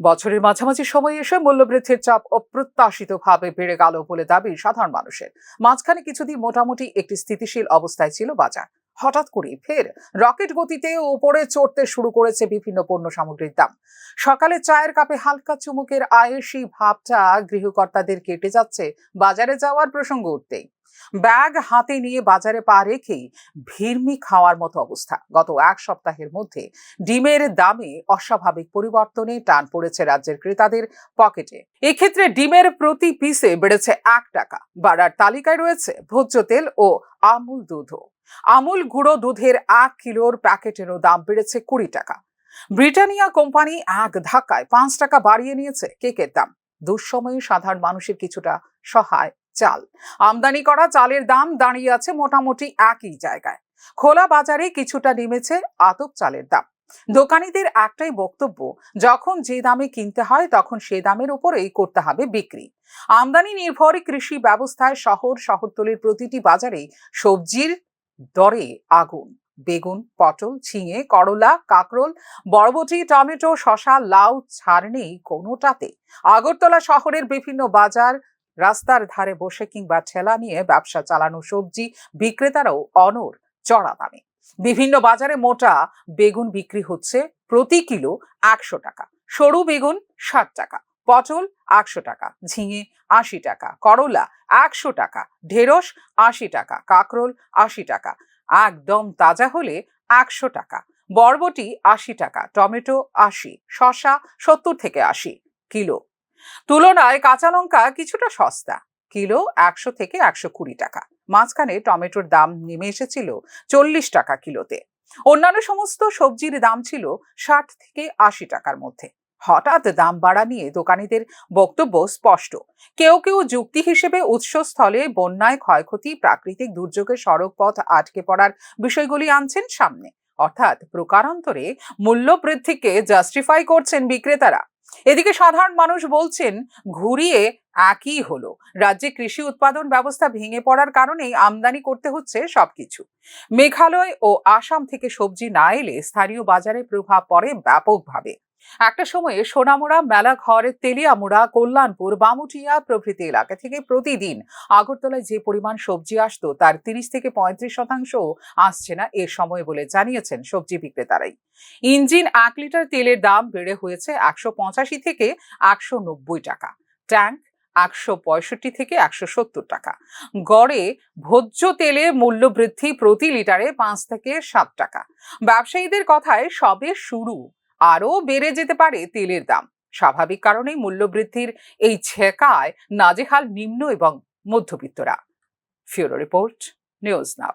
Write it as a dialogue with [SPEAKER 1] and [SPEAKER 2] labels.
[SPEAKER 1] বছরের মাঝামাঝি সময়ে এসে মূল্যবৃদ্ধির চাপ অপ্রত্যাশিতভাবে বেড়ে গেল বলে দাবি সাধারণ মানুষের। মাঝখানে কিছুদিন মোটামুটি একটি স্থিতিশীল অবস্থায় ছিল বাজার। হঠাৎ করে ফের রকেট গতিতে উপরে চড়তে শুরু করেছে বিভিন্ন পণ্য সামগ্রীর দাম। সকালে চায়ের কাপে হালকা চুমুকের আয়েসি ভাবটা গৃহকর্তাদের কেটে যাচ্ছে বাজারে যাওয়ার প্রসঙ্গ উঠতেই। ব্যাগ হাতে নিয়ে বাজারে পা রেখেই ভিড়মি খাওয়ার মতো অবস্থা। গত এক সপ্তাহের মধ্যে ডিমের দামে অস্বাভাবিক পরিবর্তনে টান পড়েছে রাজ্যের ক্রেতাদের পকেটে। এক্ষেত্রে ডিমের প্রতি পিসে বেড়েছে এক টাকা। বাড়ার তালিকায় রয়েছে ভোজ্য তেল ও আমুল দুধও। আমুল গুঁড়ো দুধের এক কিলোর প্যাকেটেরও দাম বেড়েছে কুড়ি টাকা। ব্রিটানিয়া কোম্পানি এক ধাক্কায় পাঁচ টাকা বাড়িয়ে নিয়েছে কেকের দাম। দুঃসময়ে সাধারণ মানুষের কিছুটা সহায় চাল। আমদানি করা চালের দাম দাঁড়িয়ে আছে মোটামুটি একই জায়গায়। খোলা বাজারে কিছুটা নেমেছে আতপ চালের দাম। দোকানীদের একটাই বক্তব্য, যখন যে দামে কিনতে হয় তখন সে দামের উপরেই করতে হবে বিক্রি। আমদানি নির্ভর কৃষি ব্যবস্থায় শহর শহরতলির প্রতিটি বাজারেই সবজির দরে আগুন, বেগুন, পটল, ঝিঙে, করলা, কাকরোল, বরবটি, টমেটো শশা লাউ, ছাড় নেই কোনোটাতে। আগরতলা শহরের বিভিন্ন বাজার, রাস্তার ধারে বসে কিংবা ঠেলা নিয়ে ব্যবসা চালানো সবজি বিক্রেতারাও অনর চড়া দামে। বিভিন্ন বাজারে মোটা বেগুন বিক্রি হচ্ছে প্রতি কিলো একশো টাকা, সরু বেগুন ষাট টাকা। পটল একশো টাকা, ঝিঙে আশি টাকা, করলা একশো টাকা, ঢেঁড়স আশি টাকা, কাকরোল আশি টাকা, একদম তাজা হলে একশো টাকা, বরবটি আশি টাকা, টমেটো আশি, শসা সত্তর থেকে আশি কিলো। তুলনায় কাঁচা লঙ্কা কিছুটা সস্তা, কিলো একশো থেকে একশো কুড়ি টাকা। মাঝখানে টমেটোর দাম নেমে এসেছিল চল্লিশ টাকা কিলোতে। অন্যান্য সমস্ত সবজির দাম ছিল ষাট থেকে আশি টাকার মধ্যে। হঠাৎ দাম বাড়া নিয়ে দোকানীদের বক্তব্য স্পষ্ট। কেউ কেউ যুক্তি হিসেবে উৎসস্থলে বন্যায় ক্ষয়ক্ষতি, প্রাকৃতিক দুর্যোগে সড়ক পথ আটকে পড়ার বিষয়গুলি আনছেন সামনে। অর্থাৎ প্রকারান্তরে মূল্য বৃদ্ধিকে জাস্টিফাই করছেন বিক্রেতারা। এদিকে সাধারণ মানুষ বলছেন, ঘুরিয়ে একই হলো। রাজ্যে কৃষি উৎপাদন ব্যবস্থা ভেঙে পড়ার কারণেই আমদানি করতে হচ্ছে সবকিছু। মেঘালয় ও আসাম থেকে সবজি না এলে স্থানীয় বাজারে প্রভাব পড়ে ব্যাপকভাবে। একটা সময়ে সোনামুড়া, মেলাঘর, তেলিয়ামুড়া, কল্যাণপুর, বামুটিয়া প্রভৃতি এলাকা থেকে প্রতিদিন আগরতলায় যে পরিমাণ সবজি আসতো, তার তিরিশ থেকে পঁয়ত্রিশ শতাংশ আসছে না এ সময় বলে জানিয়েছেন সবজি বিক্রেতারাই। ইঞ্জিন এক লিটার তেলের দাম বেড়ে হয়েছে একশো পঁচাশি থেকে একশো নব্বই টাকা। ট্যাঙ্ক একশো পঁয়ষট্টি থেকে একশো সত্তর টাকা। গড়ে ভোজ্য তেলে মূল্য বৃদ্ধি প্রতি লিটারে পাঁচ থেকে সাত টাকা। ব্যবসায়ীদের কথায় সবে শুরু। আরও বেড়ে যেতে পারে তেলের দাম। স্বাভাবিক কারণেই মূল্যবৃদ্ধির এই ছেকায় নাজেহাল নিম্ন এবং মধ্যবিত্তরা। ফিউরো রিপোর্ট, নিউজ নাও।